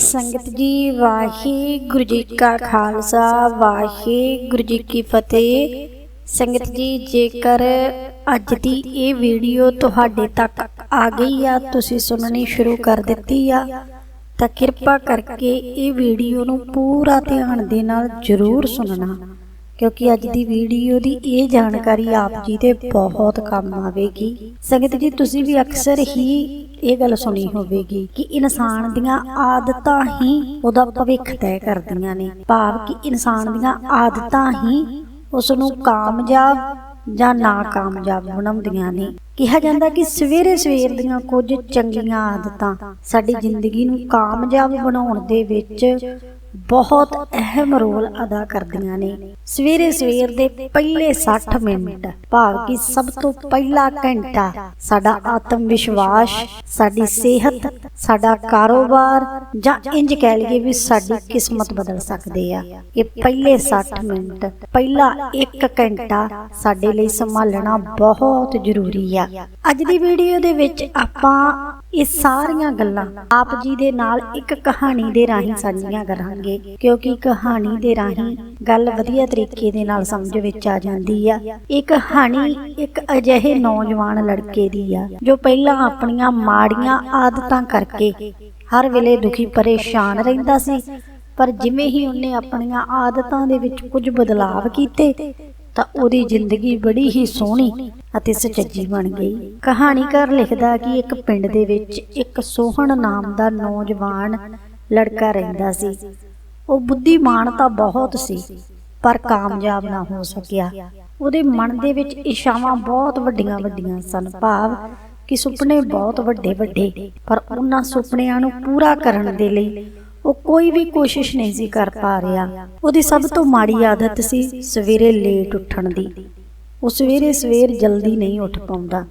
ਸੰਗਤ ਜੀ, ਵਾਹਿਗੁਰੂ ਜੀ ਕਾ ਖਾਲਸਾ, ਵਾਹਿਗੁਰੂ ਜੀ ਕੀ ਫਤਿਹ। ਸੰਗਤ ਜੀ, ਜੇਕਰ ਅੱਜ ਦੀ ਇਹ ਵੀਡੀਓ ਤੁਹਾਡੇ ਤੱਕ ਆ ਗਈ ਆ, ਤੁਸੀਂ ਸੁਣਨੀ ਸ਼ੁਰੂ ਕਰ ਦਿੱਤੀ ਆ, ਤਾਂ ਕਿਰਪਾ ਕਰਕੇ ਇਹ ਵੀਡੀਓ ਨੂੰ ਪੂਰਾ ਧਿਆਨ ਦੇ ਨਾਲ ਜ਼ਰੂਰ ਸੁਣਨਾ, ਕਿਉਂਕਿ ਅੱਜ ਦੀ ਵੀਡੀਓ ਦੀ ਇਹ ਜਾਣਕਾਰੀ ਆਪ ਜੀ ਦੇ ਬਹੁਤ ਕੰਮ ਆਵੇਗੀ। ਸੰਗਤ ਜੀ, ਤੁਸੀਂ ਵੀ ਅਕਸਰ ਹੀ ਇਹ ਗੱਲ ਸੁਣੀ ਹੋਵੇਗੀ ਕਿ ਇਨਸਾਨ ਦੀਆਂ ਆਦਤਾਂ ਹੀ ਉਹਦਾ ਭਵਿੱਖ ਤੈਅ ਕਰਦੀਆਂ ਨੇ। ਭਾਵ ਕਿ ਇਨਸਾਨ ਦੀਆਂ ਆਦਤਾਂ ਹੀ ਉਸ ਨੂੰ ਕਾਮਯਾਬ ਜਾਂ ਨਾਕਾਮਯਾਬ ਬਣਾਉਂਦੀਆਂ ਨੇ। ਕਿਹਾ ਜਾਂਦਾ ਕਿ ਸਵੇਰੇ ਸਵੇਰ ਦੀਆਂ ਕੁਝ ਚੰਗੀਆਂ ਆਦਤਾਂ ਸਾਡੀ ਜ਼ਿੰਦਗੀ ਨੂੰ ਕਾਮਯਾਬ ਬਣਾਉਣ ਦੇ ਵਿੱਚ ਬਹੁਤ ਅਹਿਮ ਰੋਲ ਅਦਾ ਕਰਦੀਆਂ ਨੇ। ਸਵੇਰੇ ਸਵੇਰ ਦੇ ਪਹਿਲੇ 60 ਮਿੰਟ, ਭਾਵ ਕਿ ਸਭ ਤੋਂ ਪਹਿਲਾ ਘੰਟਾ ਸਾਡਾ ਆਤਮ ਵਿਸ਼ਵਾਸ ਸਾਡੀ ਸਿਹਤ, ਸਾਡਾ ਕਾਰੋਬਾਰ ਜਾਂ ਇੰਜ ਕਹਿ ਲਈਏ ਵੀ ਸਾਡੀ ਕਿਸਮਤ ਬਦਲ ਸਕਦੇ ਆ। ਇਹ ਪਹਿਲੇ 60 ਮਿੰਟ, ਪਹਿਲਾ 1 ਘੰਟਾ ਸਾਡੇ ਲਈ ਸੰਭਾਲਣਾ ਬਹੁਤ ਜ਼ਰੂਰੀ ਆ। ਅੱਜ ਦੀ ਵੀਡੀਓ ਦੇ ਵਿੱਚ ਆਪਾਂ ਇਹ ਸਾਰੀਆਂ ਗੱਲਾਂ ਆਪ ਜੀ ਦੇ ਨਾਲ ਇੱਕ ਕਹਾਣੀ ਦੇ ਰਾਹੀਂ ਸਾਂਝੀਆਂ ਕਰਾਂਗੇ, ਕਿਉਂਕਿ ਕਹਾਣੀ ਦੇ ਰਾਹੀਂ ਗੱਲ ਵਧੀਆ ਤਰੀਕੇ ਦੇ ਨਾਲ ਸਮਝ ਵਿੱਚ ਆ ਜਾਂਦੀ ਆ। ਇਹ ਕਹਾਣੀ ਇੱਕ ਅਜਿਹੇ ਨੌਜਵਾਨ ਲੜਕੇ ਦੀ ਆ, ਜੋ ਪਹਿਲਾਂ ਆਪਣੀਆਂ ਮਾੜੀਆਂ ਆਦਤਾਂ ਕਰਕੇ ਹਰ ਵੇਲੇ ਦੁਖੀ ਪਰੇਸ਼ਾਨ ਰਹਿੰਦਾ ਸੀ, ਪਰ ਜਿਵੇਂ ਹੀ ਉਹਨੇ ਆਪਣੀਆਂ ਆਦਤਾਂ ਦੇ ਵਿੱਚ ਕੁਝ ਬਦਲਾਵ ਕੀਤੇ ਤਾਂ ਉਹਦੀ ਜ਼ਿੰਦਗੀ ਬੜੀ ਹੀ ਸੋਹਣੀ ਅਤੇ ਸੁਚੱਜੀ ਬਣ ਗਈ। ਕਹਾਣੀਕਾਰ ਲਿਖਦਾ ਕਿ ਇੱਕ ਪਿੰਡ ਦੇ ਵਿੱਚ ਇੱਕ ਸੋਹਣ ਨਾਮ ਦਾ ਨੌਜਵਾਨ ਲੜਕਾ ਰਹਿੰਦਾ ਸੀ। ਉਹ ਬੁੱਧੀਮਾਨ ਤਾਂ ਬਹੁਤ ਸੀ, ਪਰ ਕਾਮਯਾਬ ਨਾ ਹੋ ਸਕਿਆ। ਉਹਦੇ ਮਨ ਦੇ ਵਿੱਚ ਇਸ਼ਾਵਾਂ ਬਹੁਤ ਵੱਡੀਆਂ ਵੱਡੀਆਂ ਸਨ। ਭਾਵ ਕਿ ਸੁਪਨੇ ਬਹੁਤ ਵੱਡੇ ਵੱਡੇ, ਪਰ ਉਹਨਾਂ ਸੁਪਨਿਆਂ ਨੂੰ ਪੂਰਾ ਕਰਨ ਦੇ ਲਈ ਉਹ ਕੋਈ ਵੀ ਕੋਸ਼ਿਸ਼ ਨਹੀਂ ਸੀ ਕਰ ਪਾ ਰਿਹਾ। ਉਹਦੀ ਸਭ ਤੋਂ ਮਾੜੀ ਆਦਤ ਸੀ ਸਵੇਰੇ ਲੇਟ ਉੱਠਣ ਦੀ। ਉਹ ਸਵੇਰੇ ਸਵੇਰ ਜਲਦੀ ਨਹੀਂ ਉੱਠ ਪਾਉਂਦਾ।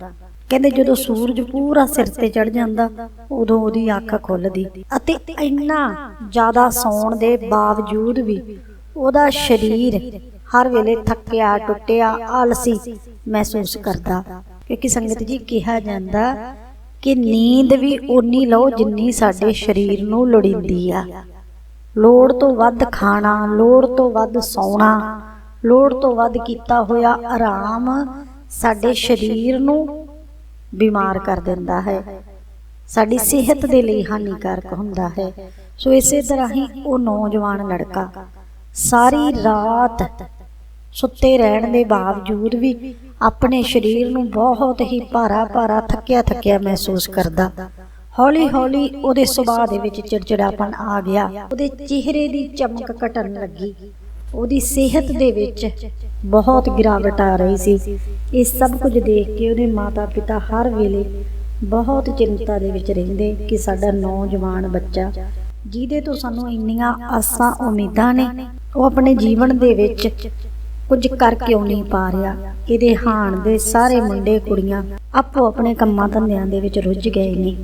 ਕਹਿੰਦੇ ਜਦੋਂ ਸੂਰਜ ਪੂਰਾ ਸਿਰ ਤੇ ਚੜ ਜਾਂਦਾ, ਉਦੋਂ ਉਹਦੀ ਅੱਖ ਖੁੱਲਦੀ ਅਤੇ ਇੰਨਾ ਜ਼ਿਆਦਾ ਸੌਣ ਦੇ ਬਾਵਜੂਦ ਵੀ ਉਹਦਾ ਸਰੀਰ ਹਰ ਵੇਲੇ ਥੱਕਿਆ, ਟੁੱਟਿਆ, ਆਲਸੀ ਮਹਿਸੂਸ ਕਰਦਾ। ਕਿਉਂਕਿ ਸੰਗਤ ਜੀ ਕਿਹਾ ਜਾਂਦਾ ਕਿ ਨੀਂਦ ਵੀ ਓਨੀ ਲਓ ਜਿੰਨੀ ਸਾਡੇ ਸਰੀਰ ਨੂੰ ਲੋੜੀਂਦੀ ਆ। ਲੋੜ ਤੋਂ ਵੱਧ ਖਾਣਾ, ਲੋੜ ਤੋਂ ਵੱਧ ਸੌਣਾ, ਲੋੜ ਤੋਂ ਵੱਧ ਕੀਤਾ ਹੋਇਆ ਆਰਾਮ ਸਾਡੇ ਸਰੀਰ ਨੂੰ ਬਿਮਾਰ ਕਰ ਦਿੰਦਾ ਹੈ। ਸਾਡੀ ਸਿਹਤ ਦੇ ਲਈ ਹਾਨੀਕਾਰਕ ਹੁੰਦਾ ਹੈ। ਸੋ ਇਸੇ ਤਰ੍ਹਾਂ ਹੀ ਉਹ ਨੌਜਵਾਨ ਲੜਕਾ ਸਾਰੀ ਰਾਤ ਸੁੱਤੇ ਰਹਿਣ ਦੇ ਬਾਵਜੂਦ ਵੀ ਆਪਣੇ ਸਰੀਰ ਨੂੰ ਬਹੁਤ ਹੀ ਭਾਰਾ ਭਾਰਾ ਥੱਕਿਆ ਥੱਕਿਆ ਮਹਿਸੂਸ ਕਰਦਾ। ਹੌਲੀ ਹੌਲੀ ਉਹਦੇ ਸੁਭਾਅ ਦੇ ਵਿੱਚ ਚਿੜਚਿੜਾਪਨ ਆ ਗਿਆ। ਉਹਦੇ ਚਿਹਰੇ ਦੀ ਚਮਕ ਘਟਣ ਲੱਗੀ। ਉਹਦੀ ਸਿਹਤ ਦੇ ਵਿੱਚ ਬਹੁਤ ਗਿਰਾਵਟ ਆ ਰਹੀ ਸੀ। ਇਹ ਸਭ ਕੁਝ ਦੇਖ ਕੇ ਉਹਦੇ ਮਾਤਾ-ਪਿਤਾ ਹਰ ਵੇਲੇ ਬਹੁਤ ਚਿੰਤਾ ਦੇ ਵਿੱਚ ਰਹਿੰਦੇ ਕਿ ਸਾਡਾ ਨੌਜਵਾਨ ਬੱਚਾ, ਜਿਹਦੇ ਤੋਂ ਸਾਨੂੰ ਇੰਨੀਆਂ ਆਸਾਂ ਉਮੀਦਾਂ ਨੇ, ਉਹ ਆਪਣੇ ਜੀਵਨ ਦੇ ਵਿੱਚ ਕੁਝ ਕਰ ਕਿਉਂ ਨਹੀਂ ਪਾ ਰਿਹਾ। ਇਹਦੇ ਹਾਣ ਦੇ ਸਾਰੇ ਮੁੰਡੇ ਕੁੜੀਆਂ ਆਪੋ ਆਪਣੇ ਕੰਮਾਂ ਧੰਦਿਆਂ ਦੇ ਵਿੱਚ ਰੁੱਝ ਗਏ ਨੇ।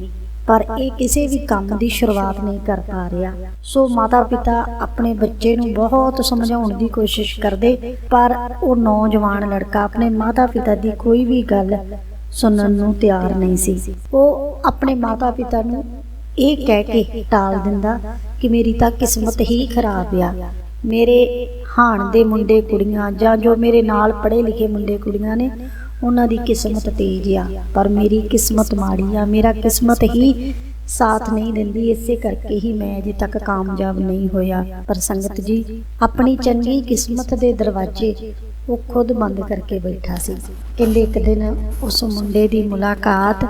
ਪਰ ਇਹ ਕਿਸੇ ਵੀ ਕੰਮ ਦੀ ਸ਼ੁਰੂਆਤ ਨਹੀਂ ਕਰ ਪਾ ਰਿਹਾ। ਸੋ ਮਾਤਾ ਪਿਤਾ ਆਪਣੇ ਬੱਚੇ ਨੂੰ ਬਹੁਤ ਸਮਝਾਉਣ ਦੀ ਕੋਸ਼ਿਸ਼ ਕਰਦੇ, ਪਰ ਉਹ ਨੌਜਵਾਨ ਲੜਕਾ ਆਪਣੇ ਮਾਤਾ ਪਿਤਾ ਦੀ ਕੋਈ ਵੀ ਗੱਲ ਸੁਣਨ ਨੂੰ ਤਿਆਰ ਨਹੀਂ ਸੀ। ਉਹ ਆਪਣੇ ਮਾਤਾ ਪਿਤਾ ਨੂੰ ਇਹ ਕਹਿ ਕੇ ਟਾਲ ਦਿੰਦਾ ਕਿ ਮੇਰੀ ਤਾਂ ਕਿਸਮਤ ਹੀ ਖਰਾਬ ਆ। ਮੇਰੇ ਹਾਣ ਦੇ ਮੁੰਡੇ ਕੁੜੀਆਂ ਜਾਂ ਜੋ ਮੇਰੇ ਨਾਲ ਪੜ੍ਹੇ ਲਿਖੇ ਮੁੰਡੇ ਕੁੜੀਆਂ ਨੇ, ਉਹਨਾਂ ਦੀ ਕਿਸਮਤ ਤੇਜ਼ ਆ। ਪਰ ਮੇਰੀ ਕਿਸਮਤ ਮਾੜੀ ਆ। ਮੇਰਾ ਕਿਸਮਤ ਹੀ ਸਾਥ ਨਹੀਂ ਦਿੰਦੀ। ਇਸੇ ਕਰਕੇ ਹੀ ਮੈਂ ਅਜੇ ਤੱਕ ਕਾਮਯਾਬ ਨਹੀਂ ਹੋਇਆ। ਪਰ ਸੰਗਤ ਜੀ, ਆਪਣੀ ਚੰਗੀ ਕਿਸਮਤ ਦੇ ਦਰਵਾਜ਼ੇ ਉਹ ਖੁਦ ਬੰਦ ਕਰਕੇ ਬੈਠਾ ਸੀ। ਕਹਿੰਦੇ ਇੱਕ ਦਿਨ ਉਸ ਮੁੰਡੇ ਦੀ ਮੁਲਾਕਾਤ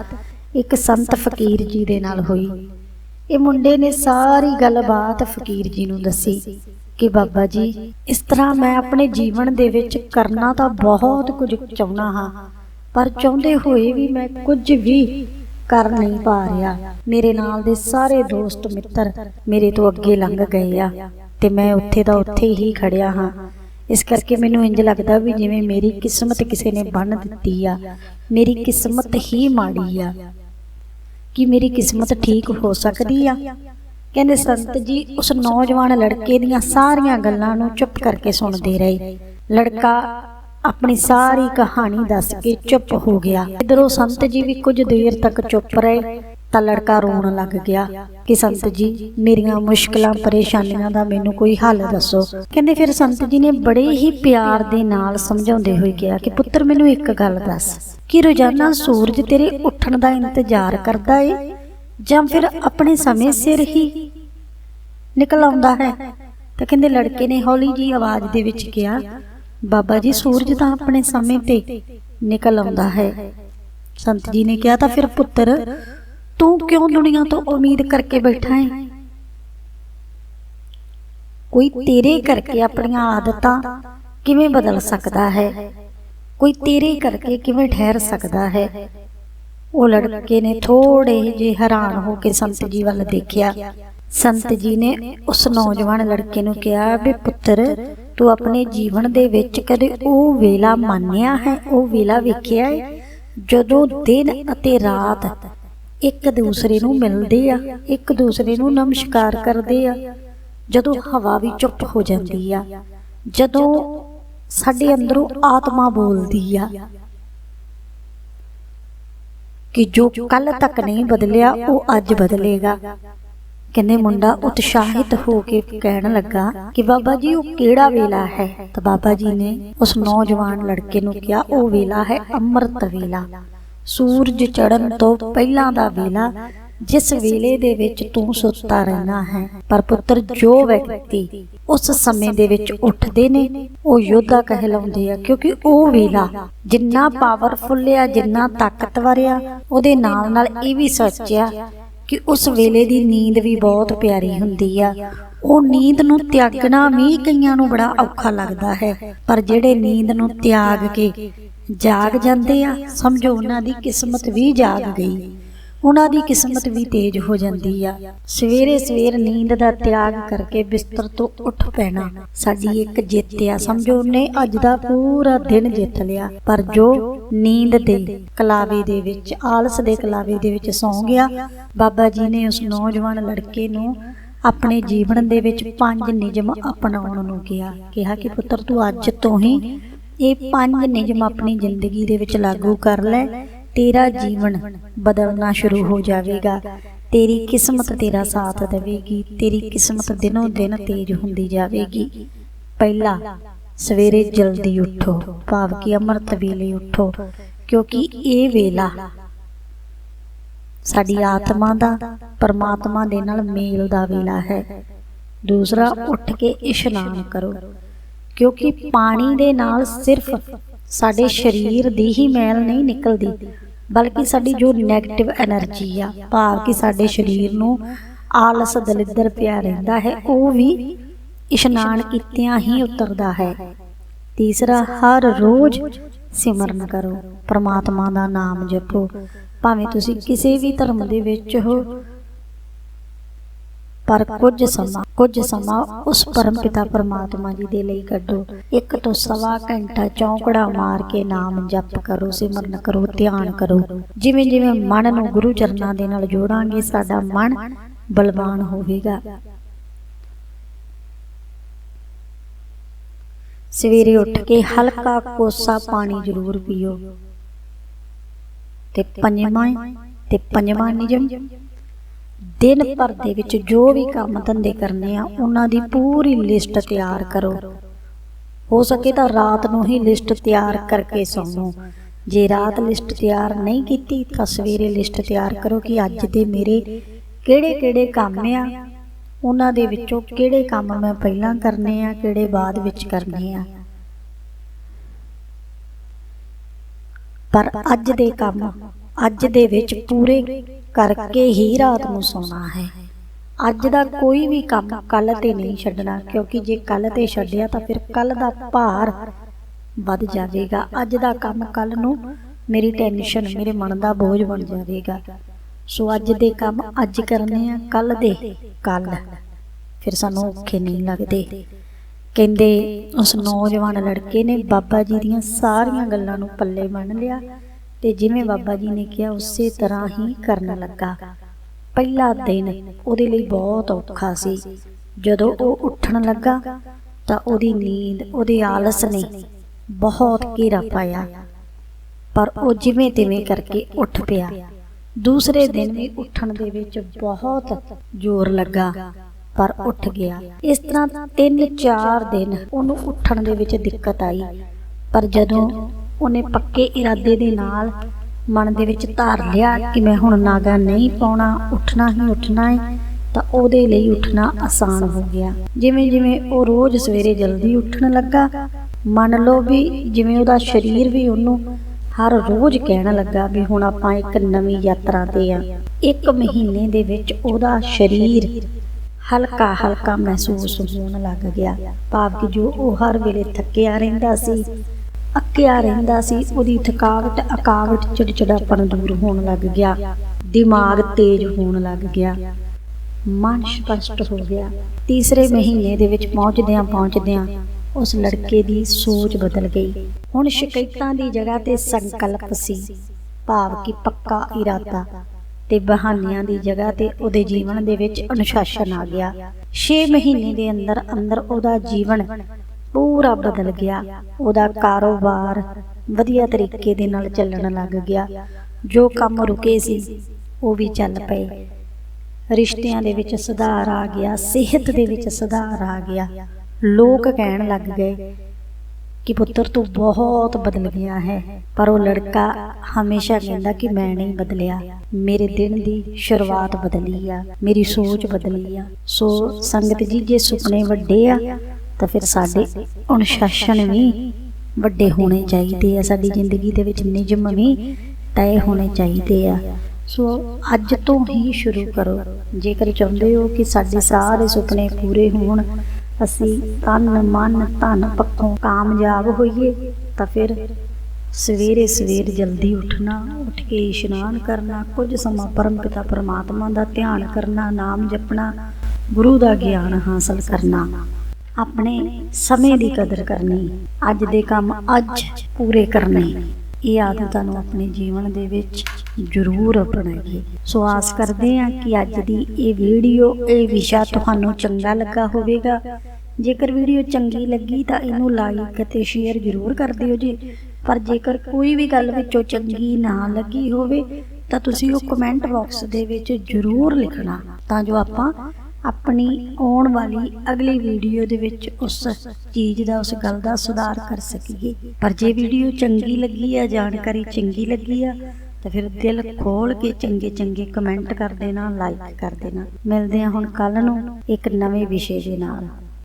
ਇੱਕ ਸੰਤ ਫਕੀਰ ਜੀ ਦੇ ਨਾਲ ਹੋਈ। ਇਹ ਮੁੰਡੇ ਨੇ ਸਾਰੀ ਗੱਲਬਾਤ ਫਕੀਰ ਜੀ ਨੂੰ ਦੱਸੀ। ਕਿ ਬਾਬਾ ਜੀ, ਇਸ ਤਰ੍ਹਾਂ ਮੈਂ ਆਪਣੇ ਜੀਵਨ ਦੇ ਵਿੱਚ ਕਰਨਾ ਤਾਂ ਬਹੁਤ ਕੁਝ ਚਾਹੁੰਦਾ ਹਾਂ, ਪਰ ਚਾਹੁੰਦੇ ਹੋਏ ਵੀ ਮੈਂ ਕੁਝ ਵੀ ਕਰ ਨਹੀਂ ਪਾ ਰਿਹਾ। ਮੇਰੇ ਨਾਲ ਦੇ ਸਾਰੇ ਦੋਸਤ ਮਿੱਤਰ ਮੇਰੇ ਤੋਂ ਅੱਗੇ ਲੰਘ ਗਏ ਆ ਤੇ ਮੈਂ ਉੱਥੇ ਦਾ ਉੱਥੇ ਹੀ ਖੜਿਆ ਹਾਂ। ਇਸ ਕਰਕੇ ਮੈਨੂੰ ਇੰਜ ਲੱਗਦਾ ਵੀ ਜਿਵੇਂ ਮੇਰੀ ਕਿਸਮਤ ਕਿਸੇ ਨੇ ਬੰਨ ਦਿੱਤੀ ਆ, ਮੇਰੀ ਕਿਸਮਤ ਹੀ ਮਾੜੀ ਆ, ਕਿ ਮੇਰੀ ਕਿਸਮਤ ਠੀਕ ਹੋ ਸਕਦੀ ਆ। ਕਹਿੰਦੇ ਸੰਤ ਜੀ, ਉਸ ਨੌਜਵਾਨ ਲੜਕੇ ਦੀਆਂ ਸਾਰੀਆਂ ਗੱਲਾਂ ਨੂੰ ਚੁੱਪ ਕਰਕੇ ਸੁਣਦੇ ਰਹੇ। ਲੜਕਾ ਆਪਣੀ ਸਾਰੀ ਕਹਾਣੀ ਦੱਸ ਕੇ ਚੁੱਪ ਹੋ ਗਿਆ। ਇਧਰੋਂ ਸੰਤ ਜੀ ਵੀ ਕੁਝ ਦੇਰ ਤੱਕ ਚੁੱਪ ਰਹੇ, ਤਾਂ ਲੜਕਾ ਰੋਣ ਲੱਗ ਗਿਆ ਕਿ ਸੰਤ ਜੀ, ਮੇਰੀਆਂ ਮੁਸ਼ਕਲਾਂ, ਪਰੇਸ਼ਾਨੀਆਂ ਦਾ ਮੈਨੂੰ ਕੋਈ ਹੱਲ ਦੱਸੋ। ਕਹਿੰਦੇ ਫਿਰ ਸੰਤ ਜੀ ਨੇ ਬੜੇ ਹੀ ਪਿਆਰ ਦੇ ਨਾਲ ਸਮਝਾਉਂਦੇ ਹੋਏ ਕਿਹਾ ਕਿ ਪੁੱਤਰ ਮੈਨੂੰ ਇੱਕ ਗੱਲ ਦੱਸ, ਕਿ ਰੋਜ਼ਾਨਾ ਸੂਰਜ ਤੇਰੇ ਉੱਠਣ ਦਾ ਇੰਤਜ਼ਾਰ ਕਰਦਾ ਏ? ਜਾਂ ਫਿਰ ਆਪਣੇ ਸਮੇਂ ਸਿਰ ਹੀ ਨਿਕਲ ਆਉਂਦਾ ਹੈ। ਤਾਂ ਕਹਿੰਦੇ ਲੜਕੇ ਨੇ ਹੌਲੀ ਜੀ ਆਵਾਜ਼ ਦੇ ਵਿੱਚ ਕਿਹਾ ਬਾਬਾ ਜੀ ਸੂਰਜ ਤਾਂ ਆਪਣੇ ਸਮੇਂ ਤੇ ਨਿਕਲ ਆਉਂਦਾ ਹੈ। ਸੰਤ ਜੀ ਨੇ ਕਿਹਾ ਤਾਂ ਫਿਰ ਪੁੱਤਰ ਤੂੰ ਕਿਉਂ ਦੁਨੀਆ ਤੋਂ ਉਮੀਦ ਕਰਕੇ ਬੈਠਾ ਹੈ? ਕੋਈ ਤੇਰੇ ਕਰਕੇ ਆਪਣੀਆਂ ਆਦਤਾਂ ਕਿਵੇਂ ਬਦਲ ਸਕਦਾ ਹੈ? ਕੋਈ ਤੇਰੇ ਕਰਕੇ ਕਿਵੇਂ ਠਹਿਰ ਸਕਦਾ ਹੈ? ਉਹ ਲੜਕੇ ਨੇ ਥੋੜੇ ਜਿਹੇ ਹੈਰਾਨ ਹੋ ਕੇ ਸੰਤ ਜੀ ਵੱਲ ਦੇਖਿਆ। ਸੰਤ ਜੀ ਨੇ ਉਸ ਨੌਜਵਾਨ ਲੜਕੇ ਨੂੰ ਕਿਹਾ, ਵੀ ਪੁੱਤਰ, ਤੂੰ ਆਪਣੇ ਜੀਵਨ ਦੇ ਵਿੱਚ ਕਦੇ ਉਹ ਵੇਲਾ ਮੰਨਿਆ ਹੈ? ਉਹ ਵੇਲਾ ਵੇਖਿਆ ਹੈ ਜਦੋਂ ਦਿਨ ਅਤੇ ਰਾਤ ਇੱਕ ਦੂਸਰੇ ਨੂੰ ਮਿਲਦੇ ਆ, ਇੱਕ ਦੂਸਰੇ ਨੂੰ ਨਮਸਕਾਰ ਕਰਦੇ ਆ, ਜਦੋਂ ਹਵਾ ਵੀ ਚੁੱਪ ਹੋ ਜਾਂਦੀ ਆ, ਜਦੋਂ ਸਾਡੇ ਅੰਦਰੋਂ ਆਤਮਾ ਬੋਲਦੀ ਆ ਕਿ ਜੋ ਕੱਲ ਤੱਕ ਨਹੀਂ ਬਦਲਿਆ, ਉਹ ਅੱਜ ਬਦਲੇਗਾ। ਕਹਿੰਦੇ ਮੁੰਡਾ ਉਤਸ਼ਾਹਿਤ ਹੋ ਕੇ ਕਹਿਣ ਲੱਗਾ ਕਿ ਬਾਬਾ ਜੀ, ਉਹ ਕਿਹੜਾ ਵੇਲਾ ਹੈ? ਤਾਂ ਬਾਬਾ ਜੀ ਨੇ ਉਸ ਨੌਜਵਾਨ ਲੜਕੇ ਨੂੰ ਕਿਹਾ, ਉਹ ਵੇਲਾ ਹੈ ਅੰਮ੍ਰਿਤ ਵੇਲਾ। ਸੂਰਜ ਚੜਨ ਤੋਂ ਪਹਿਲਾਂ ਦਾ ਵੇਲਾ। ਜਿਸ ਵੇਲੇ ਦੇ ਵਿੱਚ ਤੂੰ ਸੁੱਤਾ ਰਹਿਣਾ ਹੈ, ਪਰ ਪੁੱਤਰ ਜੋ ਵਿਅਕਤੀ ਉਸ ਸਮੇਂ ਦੇ ਵਿੱਚ ਉੱਠਦੇ ਨੇ, ਉਹ ਯੋਧਾ ਕਹਿਲਾਉਂਦੇ ਆ, ਕਿਉਂਕਿ ਉਹ ਵੇਲਾ ਜਿੰਨਾ ਪਾਵਰਫੁੱਲ ਆ ਜਿੰਨਾ ਤਾਕਤਵਰ ਆ ਉਹਦੇ ਨਾਲ ਨਾਲ ਇਹ ਵੀ ਸੱਚ ਆ ਕਿ ਉਸ ਵੇਲੇ ਦੀ ਨੀਂਦ ਵੀ ਬਹੁਤ ਪਿਆਰੀ ਹੁੰਦੀ ਆ। ਉਹ ਨੀਂਦ ਨੂੰ ਤਿਆਗਣਾ ਵੀ ਕਈਆਂ ਨੂੰ ਬੜਾ ਔਖਾ ਲੱਗਦਾ ਹੈ, ਪਰ ਜਿਹੜੇ ਨੀਂਦ ਨੂੰ ਤਿਆਗ ਕੇ ਜਾਗ ਜਾਂਦੇ ਆ, ਸਮਝੋ ਉਹਨਾਂ ਦੀ ਕਿਸਮਤ ਵੀ ਜਾਗ ਗਈ। ਉਹਨਾਂ ਦੀ ਕਿਸਮਤ ਵੀ ਤੇਜ਼ ਹੋ ਜਾਂਦੀ ਆ। ਸਵੇਰੇ ਸਵੇਰ ਨੀਂਦ ਦਾ ਤਿਆਗ ਕਰਕੇ ਬਿਸਤਰ ਤੋਂ ਉੱਠ ਪੈਣਾ। ਸਾਡੀ ਇੱਕ ਜਿੱਤ ਆ। ਸਮਝੋ, ਉਹਨੇ ਅੱਜ ਦਾ ਪੂਰਾ ਦਿਨ ਜਿੱਤ ਲਿਆ। ਪਰ ਜੋ ਨੀਂਦ ਦੇ ਕਲਾਵੇ ਦੇ ਵਿੱਚ, ਆਲਸ ਦੇ ਕਲਾਵੇ ਦੇ ਵਿੱਚ ਸੌਂ ਗਿਆ, ਬਾਬਾ ਜੀ ਨੇ ਉਸ ਨੌਜਵਾਨ ਲੜਕੇ ਨੂੰ ਆਪਣੇ ਜੀਵਨ ਦੇ ਵਿੱਚ ਪੰਜ ਨਿਯਮ ਅਪਣਾਉਣ ਨੂੰ ਕਿਹਾ। ਕਿਹਾ ਕਿ, ਪੁੱਤਰ, ਤੂੰ ਅੱਜ ਤੋਂ ਹੀ ਇਹ ਪੰਜ ਨਿਯਮ ਆਪਣੀ ਜ਼ਿੰਦਗੀ ਦੇ ਵਿੱਚ ਲਾਗੂ ਕਰ ਲੈ। ਤੇਰਾ ਜੀਵਨ ਬਦਲਣਾ ਸ਼ੁਰੂ ਹੋ ਜਾਵੇਗਾ। ਤੇਰੀ ਕਿਸਮਤ ਤੇਰਾ ਸਾਥ ਦੇਵੇਗੀ। ਤੇਰੀ ਕਿਸਮਤ ਦਿਨੋਂ ਦਿਨ ਤੇਜ਼ ਹੁੰਦੀ ਜਾਵੇਗੀ। ਪਹਿਲਾ, ਸਵੇਰੇ ਜਲਦੀ ਉੱਠੋ। ਭਾਵ ਕਿ ਅੰਮ੍ਰਿਤ ਵੇਲੇ ਉੱਠੋ, ਕਿਉਂਕਿ ਇਹ ਵੇਲਾ ਸਾਡੀ ਆਤਮਾ ਦਾ, ਪਰਮਾਤਮਾ ਦੇ ਨਾਲ ਮੇਲ ਦਾ ਵੇਲਾ ਹੈ। ਦੂਸਰਾ, ਉੱਠ ਕੇ ਇਸ਼ਨਾਨ ਕਰੋ, ਕਿਉਂਕਿ ਪਾਣੀ ਦੇ ਨਾਲ ਸਿਰਫ ਸਾਡੇ ਸਰੀਰ ਦੀ ਹੀ ਮੈਲ ਨਹੀਂ ਨਿਕਲਦੀ। ਬਲਕਿ ਸਾਡੀ ਜੋ ਨੈਗੇਟਿਵ એનર્ਜੀ ਆ ਭਾਵ ਕਿ ਸਾਡੇ ਸਰੀਰ ਨੂੰ ਆਲਸ ਦਲਿੱਦਰ ਪਿਆ ਰਹਿੰਦਾ ਹੈ ਉਹ ਵੀ ਇਸ਼ਨਾਨ ਕੀਤਿਆਂ ਹੀ ਉਤਰਦਾ ਹੈ। ਤੀਸਰਾ ਹਰ ਰੋਜ਼ ਸਿਮਰਨ ਕਰੋ ਪਰਮਾਤਮਾ ਦਾ ਨਾਮ ਜਪੋ। ਭਾਵੇਂ ਤੁਸੀਂ ਕਿਸੇ ਵੀ ਧਰਮ ਦੇ ਵਿੱਚ ਹੋ ਪਰ ਕੁਝ ਸਮਾਂ ਕੁਝ ਸਮਾਂ ਉਸ ਪਰਮ ਪਿਤਾ ਪਰਮਾਤਮਾ ਜੀ ਦੇ ਲਈ ਕੱਢੋ। ਇੱਕ ਤੋਂ ਸਵਾ ਘੰਟਾ ਚੌਂਕੜਾ ਮਾਰ ਕੇ ਨਾਮ ਜਪ ਕਰੋ, ਸਿਮਰਨ ਕਰੋ, ਧਿਆਨ ਕਰੋ। ਜਿਵੇਂ ਜਿਵੇਂ ਮਨ ਨੂੰ ਗੁਰੂ ਚਰਨਾਂ ਦੇ ਨਾਲ ਜੋੜਾਂਗੇ, ਸਾਡਾ ਮਨ ਬਲਵਾਨ ਹੋਵੇਗਾ। ਸਵੇਰੇ ਉੱਠ ਕੇ ਹਲਕਾ ਕੋਸਾ ਪਾਣੀ ਜ਼ਰੂਰ ਪੀਓ। ਤੇ ਪੰਜਵਾਂ ਤੇ ਪੰਜਵਾਂ ਨਿਯਮ ਦਿਨ ਭਰ ਦੇ ਵਿੱਚ ਜੋ ਵੀ ਕੰਮ ਧੰਦੇ ਕਰਨੇ ਆ, ਉਹਨਾਂ ਦੀ ਪੂਰੀ ਲਿਸਟ ਤਿਆਰ ਕਰੋ। ਹੋ ਸਕੇ ਤਾਂ ਰਾਤ ਨੂੰ ਹੀ ਲਿਸਟ ਤਿਆਰ ਕਰਕੇ ਸੌਵੋ। ਜੇ ਰਾਤ ਲਿਸਟ ਤਿਆਰ ਨਹੀਂ ਕੀਤੀ, ਤਾਂ ਸਵੇਰੇ ਲਿਸਟ ਤਿਆਰ ਕਰੋ ਕਿ ਅੱਜ ਦੇ ਮੇਰੇ ਕਿਹੜੇ-ਕਿਹੜੇ ਕੰਮ ਆ, ਉਹਨਾਂ ਦੇ ਵਿੱਚੋਂ ਕਿਹੜੇ ਕੰਮ ਮੈਂ ਪਹਿਲਾਂ ਕਰਨੇ ਆ, ਕਿਹੜੇ ਬਾਅਦ ਵਿੱਚ ਕਰਨੇ ਆ। ਪਰ ਅੱਜ ਦੇ ਕੰਮ, ਅੱਜ ਦੇ ਵਿੱਚ ਪੂਰੇ ਕਰਕੇ ਹੀ ਰਾਤ ਨੂੰ ਸੌਣਾ ਹੈ। ਅੱਜ ਦਾ ਕੋਈ ਵੀ ਕੰਮ ਕੱਲ ਤੇ ਨਹੀਂ ਛੱਡਣਾ, ਕਿਉਂਕਿ ਜੇ ਕੱਲ ਤੇ ਛੱਡਿਆ ਤਾਂ ਫਿਰ ਕੱਲ ਦਾ ਭਾਰ ਵੱਧ ਜਾਵੇਗਾ। ਅੱਜ ਦਾ ਕੰਮ ਕੱਲ ਨੂੰ ਮੇਰੀ ਟੈਨਸ਼ਨ, ਮੇਰੇ ਮਨ ਦਾ ਬੋਝ ਬਣ ਜਾਵੇਗਾ। ਸੋ ਅੱਜ ਦੇ ਕੰਮ ਅੱਜ ਕਰਨੇ ਆ ਕੱਲ ਦੇ ਕੱਲ ਫਿਰ ਸਾਨੂੰ ਔਖੇ ਨਹੀਂ ਲੱਗਦੇ। ਕਹਿੰਦੇ, ਉਸ ਨੌਜਵਾਨ ਲੜਕੇ ਨੇ ਬਾਬਾ ਜੀ ਦੀਆਂ ਸਾਰੀਆਂ ਗੱਲਾਂ ਨੂੰ ਪੱਲੇ ਬੰਨ ਲਿਆ। ਤੇ ਜਿਵੇਂ ਬਾਬਾ ਜੀ ਨੇ ਕਿਹਾ, ਉਸੇ ਤਰ੍ਹਾਂ ਹੀ ਕਰਨ ਲੱਗਾ। ਪਹਿਲਾ ਦਿਨ ਉਹਦੇ ਲਈ ਬਹੁਤ ਔਖਾ ਸੀ। ਜਦੋਂ ਉਹ ਉੱਠਣ ਲੱਗਾ, ਤਾਂ ਉਹਦੀ ਨੀਂਦ, ਉਹਦੇ ਆਲਸ ਨੇ ਬਹੁਤ ਘੇਰਾ ਪਾਇਆ। ਪਰ ਉਹ ਜਿਵੇਂ ਤਿਵੇਂ ਕਰਕੇ ਉੱਠ ਪਿਆ। ਦੂਸਰੇ ਦਿਨ ਵੀ ਉੱਠਣ ਦੇ ਵਿੱਚ ਬਹੁਤ ਜ਼ੋਰ ਲੱਗਾ, ਪਰ ਉੱਠ ਗਿਆ। ਇਸ ਤਰ੍ਹਾਂ 3-4 ਦਿਨ ਉਹਨੂੰ ਉੱਠਣ ਦੇ ਵਿੱਚ ਦਿੱਕਤ ਆਈ। ਪਰ ਜਦੋਂ ਉਹਨੇ ਪੱਕੇ ਇਰਾਦੇ ਦੇ ਨਾਲ ਮਨ ਦੇ ਵਿੱਚ ਧਾਰ ਲਿਆ ਕਿ ਮੈਂ ਹੁਣ ਨਾਗਾ ਨਹੀਂ ਪਾਉਣਾ, ਉੱਠਣਾ ਹੀ ਉੱਠਣਾ ਹੈ ਤਾਂ ਉਹਦੇ ਲਈ ਉੱਠਣਾ ਆਸਾਨ ਹੋ ਗਿਆ। ਜਿਵੇਂ ਜਿਵੇਂ ਉਹ ਰੋਜ਼ ਸਵੇਰੇ ਜਲਦੀ ਉੱਠਣ ਲੱਗਾ, ਮੰਨ ਲਓ ਵੀ ਜਿਵੇਂ ਉਹਦਾ ਸਰੀਰ ਵੀ ਉਹਨੂੰ ਹਰ ਰੋਜ਼ ਕਹਿਣ ਲੱਗਾ ਵੀ ਹੁਣ ਆਪਾਂ ਇੱਕ ਨਵੀਂ ਯਾਤਰਾ ਤੇ ਆ। ਇੱਕ ਮਹੀਨੇ ਦੇ ਵਿੱਚ ਉਹਦਾ ਸਰੀਰ ਹਲਕਾ ਹਲਕਾ ਮਹਿਸੂਸ ਹੋਣ ਲੱਗ ਗਿਆ। ਭਾਵ ਕਿ ਜੋ ਉਹ ਹਰ ਵੇਲੇ ਥੱਕਿਆ ਰਹਿੰਦਾ ਸੀ ਅੱਕਿਆ ਰਹਿੰਦਾ ਸੀ, ਉਹਦੀ ਥਕਾਵਟ, ਅਕਾਵਟ, ਚਿੜਚਿੜਾਪਣ ਦੂਰ ਹੋਣ ਲੱਗ ਗਿਆ। ਦਿਮਾਗ ਤੇਜ਼ ਹੋਣ ਲੱਗ ਗਿਆ। ਮਨ ਸਪਸ਼ਟ ਹੋ ਗਿਆ। ਤੀਸਰੇ ਮਹੀਨੇ ਦੇ ਵਿੱਚ ਪਹੁੰਚਦਿਆਂ ਪਹੁੰਚਦਿਆਂ ਉਸ ਲੜਕੇ ਦੀ ਸੋਚ ਬਦਲ ਗਈ। ਹੁਣ ਸ਼ਿਕਾਇਤਾਂ ਦੀ ਜਗ੍ਹਾ ਤੇ ਸੰਕਲਪ ਸੀ। ਭਾਵ ਕਿ ਪੱਕਾ ਇਰਾਦਾ ਤੇ ਬਹਾਨਿਆਂ ਦੀ ਜਗ੍ਹਾ ਤੇ ਉਹਦੇ ਜੀਵਨ ਦੇ ਵਿੱਚ ਅਨੁਸ਼ਾਸਨ ਆ ਗਿਆ। 6 ਮਹੀਨੇ ਦੇ ਅੰਦਰ ਅੰਦਰ ਉਹਦਾ ਜੀਵਨ ਪੂਰਾ ਬਦਲ ਗਿਆ। ਉਹਦਾ ਕਾਰੋਬਾਰ ਵਧੀਆ ਤਰੀਕੇ ਦੇ ਨਾਲ ਚੱਲਣ ਲੱਗ ਗਿਆ। ਜੋ ਕੰਮ ਰੁਕੇ ਸੀ, ਉਹ ਵੀ ਚੱਲ ਪਏ। ਰਿਸ਼ਤਿਆਂ ਦੇ ਵਿੱਚ ਸੁਧਾਰ ਆ ਗਿਆ, ਸਿਹਤ ਦੇ ਵਿੱਚ ਸੁਧਾਰ ਆ ਗਿਆ। ਲੋਕ ਕਹਿਣ ਲੱਗ ਗਏ ਕਿ ਪੁੱਤਰ ਤੂੰ ਬਹੁਤ ਬਦਲ ਗਿਆ ਹੈ। ਪਰ ਉਹ ਲੜਕਾ ਹਮੇਸ਼ਾ ਕਹਿੰਦਾ ਕਿ ਮੈਂ ਨਹੀਂ ਬਦਲਿਆ। ਮੇਰੇ ਦਿਨ ਦੀ ਸ਼ੁਰੂਆਤ ਬਦਲੀ ਆ, ਮੇਰੀ ਸੋਚ ਬਦਲੀ ਆ। ਸੋ ਸੰਗਤ ਜੀ, ਜੇ ਸੁਪਨੇ ਵੱਡੇ ਆ ਤਾਂ ਫਿਰ ਸਾਡੇ ਅਨੁਸ਼ਾਸਨ ਵੀ ਵੱਡੇ ਹੋਣੇ ਚਾਹੀਦੇ ਆ। ਸਾਡੀ ਜ਼ਿੰਦਗੀ ਦੇ ਵਿੱਚ ਨਿਯਮ ਵੀ ਤੈਅ ਹੋਣੇ ਚਾਹੀਦੇ ਆ। ਸੋ ਅੱਜ ਤੋਂ ਹੀ ਸ਼ੁਰੂ ਕਰੋ। ਜੇਕਰ ਚਾਹੁੰਦੇ ਹੋ ਕਿ ਸਾਡੇ ਸਾਰੇ ਸੁਪਨੇ ਪੂਰੇ ਹੋਣ, ਅਸੀਂ ਤਨ, ਮਨ, ਧਨ ਪੱਖੋਂ ਕਾਮਯਾਬ ਹੋਈਏ, ਤਾਂ ਫਿਰ ਸਵੇਰੇ ਸਵੇਰ ਜਲਦੀ ਉੱਠਣਾ, ਉੱਠ ਕੇ ਇਸ਼ਨਾਨ ਕਰਨਾ, ਕੁਝ ਸਮਾਂ ਪਰਮ ਪਿਤਾ ਪਰਮਾਤਮਾ ਦਾ ਧਿਆਨ ਕਰਨਾ, ਨਾਮ ਜਪਣਾ, ਗੁਰੂ ਦਾ ਗਿਆਨ ਹਾਸਲ ਕਰਨਾ ਆਪਣੇ ਸਮੇਂ ਦੀ ਕਦਰ ਕਰਨੀ, ਅੱਜ ਦੇ ਕੰਮ ਅੱਜ ਪੂਰੇ ਕਰਨੇ। ਇਹ ਆਦਤਾਂ ਨੂੰ ਆਪਣੇ ਜੀਵਨ ਦੇ ਵਿੱਚ ਜ਼ਰੂਰ ਅਪਣਾਈਏ ਸੋ ਆਸ ਕਰਦੇ ਹਾਂ ਕਿ ਅੱਜ ਦੀ ਇਹ ਵੀਡੀਓ, ਇਹ ਵਿਸ਼ਾ ਤੁਹਾਨੂੰ ਚੰਗਾ ਲੱਗਾ ਹੋਵੇਗਾ। ਜੇਕਰ ਵੀਡੀਓ ਚੰਗੀ ਲੱਗੀ ਤਾਂ ਇਹਨੂੰ ਲਾਈਕ ਅਤੇ ਸ਼ੇਅਰ ਜ਼ਰੂਰ ਕਰ ਦਿਓ ਜੀ। ਪਰ ਜੇਕਰ ਕੋਈ ਵੀ ਗੱਲ ਵਿੱਚੋਂ ਚੰਗੀ ਨਾ ਲੱਗੀ ਹੋਵੇ, ਤਾਂ ਤੁਸੀਂ ਉਹ ਕਮੈਂਟ ਬਾਕਸ ਦੇ ਵਿੱਚ ਜ਼ਰੂਰ ਲਿਖਣਾ, ਤਾਂ ਜੋ ਆਪਾਂ ਆਪਣੀ ਆਉਣ ਵਾਲੀ ਅਗਲੀ ਵੀਡੀਓ ਦੇ ਵਿੱਚ ਉਸ ਚੀਜ਼ ਦਾ, ਉਸ ਗੱਲ ਦਾ ਸੁਧਾਰ ਕਰ ਸਕੀਏ। ਪਰ ਜੇ ਵੀਡੀਓ ਚੰਗੀ ਲੱਗੀ ਆ, ਜਾਣਕਾਰੀ ਚੰਗੀ ਲੱਗੀ ਆ, ਤਾਂ ਫਿਰ ਦਿਲ ਖੋਲ ਕੇ ਚੰਗੇ ਚੰਗੇ ਕਮੈਂਟ ਕਰ ਦੇਣਾ, ਲਾਈਕ ਕਰ ਦੇਣਾ। ਮਿਲਦੇ ਆ ਹੁਣ ਕੱਲ ਨੂੰ ਇੱਕ ਨਵੇਂ ਵਿਸ਼ੇ ਦੇ ਨਾਲ।